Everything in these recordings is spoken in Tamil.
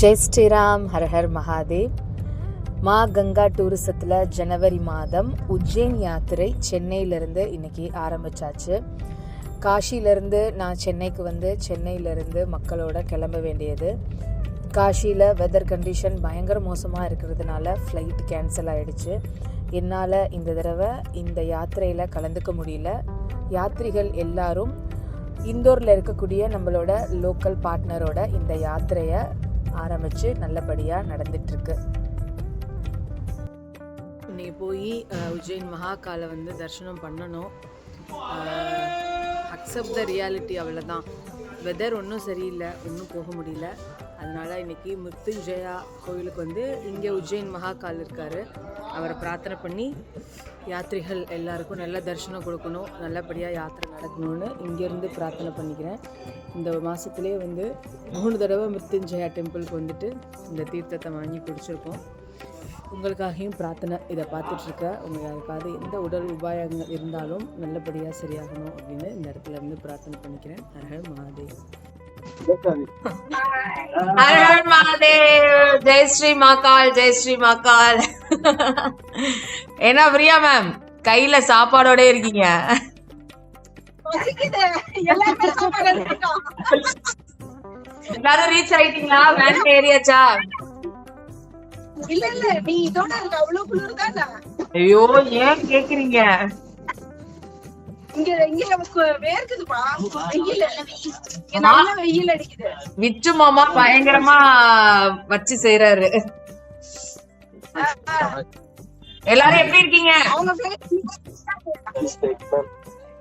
ஜெய் ஸ்ரீராம் ஹரஹர் மகாதேவ். மா கங்கா டூரிசத்தில் ஜனவரி மாதம் உஜ்ஜைன் யாத்திரை சென்னையிலேருந்து இன்னைக்கு ஆரம்பிச்சாச்சு. காஷியிலேருந்து நான் சென்னைக்கு வந்து சென்னையிலேருந்து மக்களோட கிளம்ப வேண்டியது. காஷியில் வெதர் கண்டிஷன் பயங்கர மோசமாக இருக்கிறதுனால ஃப்ளைட் கேன்சல் ஆகிடுச்சு என்னால் இந்த தடவை இந்த யாத்திரையில் கலந்துக்க முடியல. யாத்ரிகள் எல்லாரும் இந்தோரில் இருக்கக்கூடிய நம்மளோட லோக்கல் பார்ட்னரோட இந்த யாத்திரையை ஆரம்பித்து நல்லபடியாக நடந்துட்டுருக்கு. இன்னைக்கு போய் உஜ்ஜைன் மகாகாலை வந்து தரிசனம் பண்ணணும். அக்செப்ட் த ரியாலிட்டி அவ்வளோதான் வெதர் ஒன்றும் சரியில்லை ஒன்றும் போக முடியல. அதனால் இன்னைக்கு முத்துஜயா கோயிலுக்கு வந்து இங்கே உஜ்ஜைன் மகாகால் இருக்கார். அவரை பிரார்த்தனை பண்ணி யாத்ரிகள் எல்லாருக்கும் நல்ல தரிசனம் கொடுக்கணும் நல்லபடியாக யாத்திரை நடக்கணும்னு இங்கேருந்து பிரார்த்தனை பண்ணிக்கிறேன். இந்த மாதத்துலேயே வந்து மூணு தடவை மிருத்துஞ்சயா டெம்பிளுக்கு வந்துட்டு இந்த தீர்த்தத்தை வாங்கி குடிச்சிருக்கோம். உங்களுக்காகவும் பிரார்த்தனை இதை பார்த்துட்ருக்க. உங்கள் யாருக்காவது எந்த உடல் உபாயங்கள் இருந்தாலும் நல்லபடியாக சரியாகணும் அப்படின்னு இந்த இடத்துல இருந்து பிரார்த்தனை பண்ணிக்கிறேன். ஹரஹர் மகாதேவ். ஹர ஹர மகாதேவ். ஜெய் ஸ்ரீ மாகால் ஜெய் ஸ்ரீ மாகால். என்ன பிரியா மேம் கையில சாப்பாடோட இருக்கீங்க. எல்லாரும் ரீச் ஆயிட்டீங்களா? வேன் ஏரியாச்சா ஐயோ ஏன் கேக்குறீங்க? இங்க இங்க நமக்கு வேர்க்குதுப்பா வெயில் இங்க நல்ல வெயில் அடிக்குது. விச்சு மாமா பயங்கரமா வச்சு செய்யறாரு எல்லாரும் எப்படி இருக்கீங்க?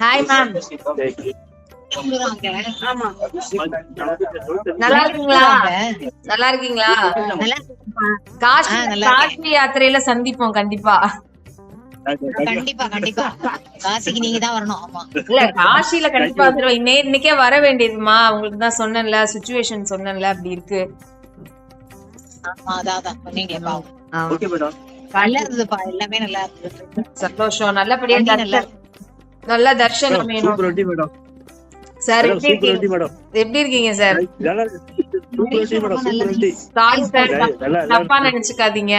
ஹாய் மேம் நல்லா இருக்கீங்களா? நல்லா இருக்கீங்களா? காஷ்மீர் காஷ்மீர் யாத்திரையில சந்திப்போம் கண்டிப்பா. கண்டிப்பா கண்டிப்பா. காசிக்கு நீங்க தான் வரணும். ஆமா. இல்ல காசியில கண்டிப்பா வந்துருவேன் இன்னே இன்னைக்கே வர வேண்டியதுமா? உங்களுக்கு தான் சொன்னேன்ல சுச்சுவேஷன் சொன்னேன்ல அப்படி இருக்கு. ஆமா அதான் ஆமா. நல்லா இருந்ததுப்பா. எல்லாமே நல்லா இருந்தது. சந்தோஷம். நல்லபடியா நல்லா நல்ல தர்ஷனம் வேணும். Super madam sir madam madam எப்படி இருக்கீங்க சார் நினைச்சுக்காதீங்க.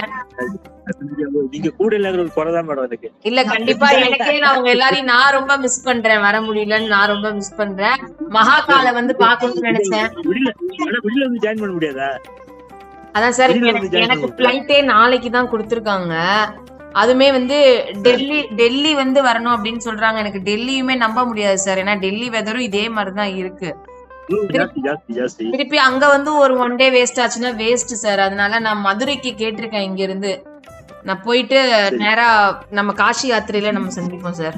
நீங்க கூட இல்லாத ஒரு குறைதான் மேடம் எனக்கு இல்ல கண்டிப்பா எனக்கே நான் உங்க எல்லாரையும் நான் ரொம்ப மிஸ் பண்றேன். வர முடியலன்னு நான் ரொம்ப மிஸ் பண்றேன். மகாகால வந்து பாக்கணும்னு நினைச்சேன். வெளியில ஆனா வெளியில வந்து ஜாயின் பண்ண முடியாதா? அதான் சார் எனக்கு. பிளைட்டே நாளைக்கு தான் கொடுத்துருக்காங்க. அதுமே வந்து டெல்லி டெல்லி வந்து வரணும் அப்படின்னு சொல்றாங்க. எனக்கு டெல்லியுமே நம்ப முடியாது சார் ஏன்னா டெல்லி வெதரும் இதே மாதிரி தான் இருக்கு. திருப்பி அங்க வந்து ஒரு ஒன் டே வேஸ்ட் ஆச்சுன்னா வேஸ்ட் சார் அதனால நான் மதுரைக்கு கேட்டிருக்கேன் இங்க இருந்து நான் போயிட்டு நேரா நம்ம காசி யாத்திரையில நம்ம சந்திப்போம் சார்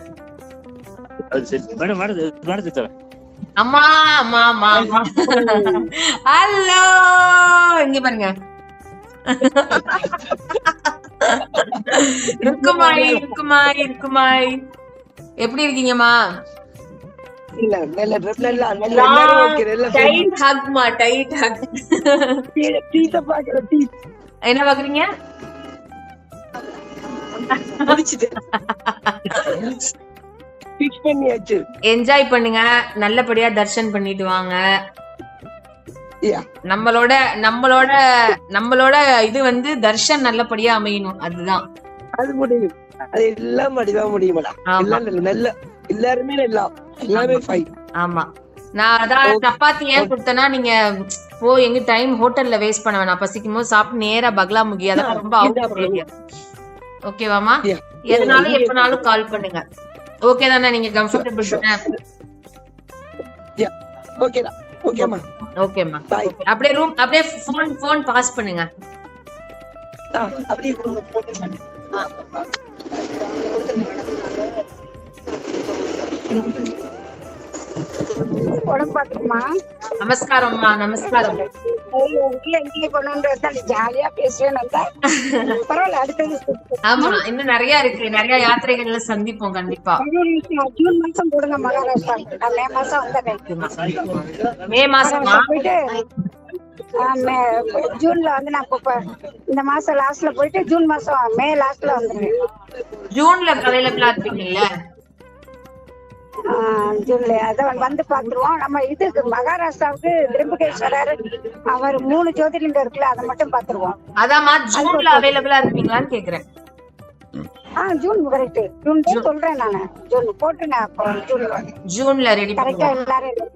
அம்மா அம்மா அம்மா ஹலோ இங்க பாருங்க. இருக்குமாய் இருக்குமாய் இருக்குமாய். எப்படி இருக்கீங்கம்மா? இல்ல டைட் ஹக் பாக்குற டீ என்ன பாக்குறீங்க? பண்ணியாச்சு. என்ஜாய் பண்ணுங்க. நல்லபடியா தர்ஷன் பண்ணிட்டு வாங்க. நம்மளோட நம்மளோட நம்மளோட இது வந்து தர்ஷன் நல்லபடியா அமையணும். அதுதான். அது முடியும். அது எல்லாம் முடியும் மேடம் ஆமா. எல்லாம் நல்ல எல்லாருமே நல்லா எல்லாமே ஃபைன் ஆமா. நான் அதான் சப்பாத்தி ஏன் கொடுத்தேன்னா நீங்க போ எங்க டைம் ஹோட்டல்ல வேஸ்ட் பண்ண வேணாம். பசிக்கும் போது சாப்பிட்டு நேரா பக்லா முகி அதெல்லாம் ரொம்ப அவுட் ஓகேவாமா. எதுனாலும் எப்பனாலும் கால் பண்ணுங்க. ஓகே தானே நீங்க கம்ஃபர்டபுள் தானே? ஓகேடா ஓகேம்மா ஓகேம்மா Bye. அப்படியே ரூம் அப்படியே ஃபோன் ஃபோன் பாஸ் பண்ணுங்க. ஆ, அப்படியே கொடுங்க, நமஸ்காரம். இல்ல இங்கே கொண்டு வந்து வந்தா நீ ஜாலியா பேசுவேன் பரவாயில்ல அடுத்தது ஆமா இன்னும் நிறைய இருக்கு. நிறைய யாத்திரைகள்ல சந்திப்போம் கண்டிப்பா. ஜூன் மாசம் போடுங்க மகாராஷ்டிரா. மே மாசம் வந்தேன் மே மாசமா? போயிட்டு ஜூன்ல வந்து நான் இப்போ இந்த மாசம் லாஸ்ட்ல போயிட்டு ஜூன் மாசம் மே லாஸ்ட்ல வந்துருவேன் ஜூன்ல இருப்பீங்கல்ல ஆஹ் ஜூன்ல அதான் வந்து பாத்துருவோம். நம்ம இதுக்கு மகாராஷ்டிராவுக்கு திரும்பகேஸ்வரர் அவர் மூணு ஜோதிர்லிங்கம் இருக்குல்ல அதை மட்டும் பாத்துருவோம். அதாம்மா ஜூன்ல அவைலபிளா இருப்பீங்களான்னு கேக்குறேன். ஆஹ் ஜூன் கரெக்ட் ஜூன் தான் சொல்றேன் நானு. ஜூன் போட்டுங்க அப்போ ஜூன் ஜூன்ல ரெடி கரெக்டா எல்லாரும்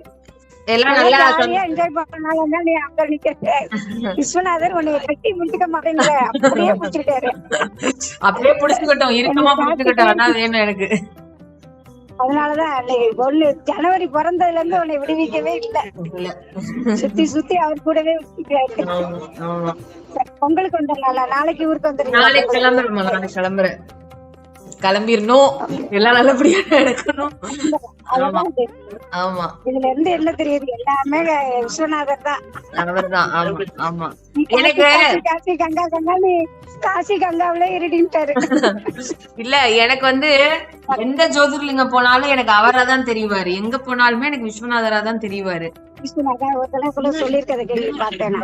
எல்லாம் நல்லா என்ஜாய் பண்ணனால நீ அங்க நிக்கிற விஸ்வநாதர் உன்னை கட்டி முடிச்சுக்க மாட்டேங்கிற அப்படியே முடிச்சுட்டாரு அப்படியே புடிச்சுக்கிட்டோம். இறுக்கமா புடிச்சுக்கிட்டோம். அதான் வேணும் எனக்கு? அதனாலதான் இன்னைக்கு ஒண்ணு ஜனவரி பிறந்ததுல இருந்து உன்னை விடுவிக்கவே இல்ல. சுத்தி சுத்தி அவர் கூடவே பொங்கலுக்கு வந்துடலாம்ல நாளைக்கு ஊருக்கு வந்துருங்க நாளைக்கு கிளம்புறேன் நாளைக்கு கிளம்புறேன். கிளம்பிடணும் எல்லாம் நல்லபடியா நடக்கணும். ஆமா. இதுல இருந்து என்ன தெரியுது? எல்லாமே விஸ்வநாதர் தான். அவர்தான். ஆமா ஆமா. எனக்கு காசி, காசி கங்கா கங்கா நீ காசி கங்காவிலே இருடின்ட்டாரு. இல்ல எனக்கு வந்து எந்த ஜோதிர்லிங்கம் போனாலும் எனக்கு அவரா தான் தெரிவாரு. எங்க போனாலுமே எனக்கு விஸ்வநாதரா தான் தெரிவாரு.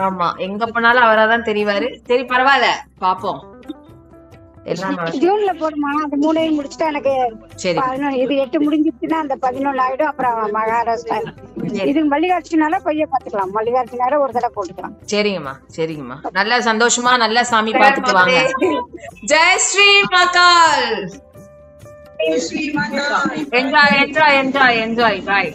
ஆமா எங்க போனாலும் அவரா தான் தெரிவாரு. சரி பரவாயில்ல. பாப்போம். ஜூன்ல போடுமா? அந்த மூணையும் முடிச்சுட்டா எனக்கு இது எட்டு முடிஞ்சிச்சுன்னா அந்த பதினொன்று ஆயிடும் அப்புறம் மகாராஷ்டிரா. இது மல்லிகார்ஜுனால பைய பாத்துக்கலாம் மல்லிகார்ஜுனால ஒரு தடவை போட்டுக்கலாம். சரிங்கம்மா சரிங்கம்மா. நல்ல சந்தோஷமா நல்ல சாமி பார்த்துட்டு வாங்க. Jai Shri Mahal. Enjoy enjoy enjoy enjoy bye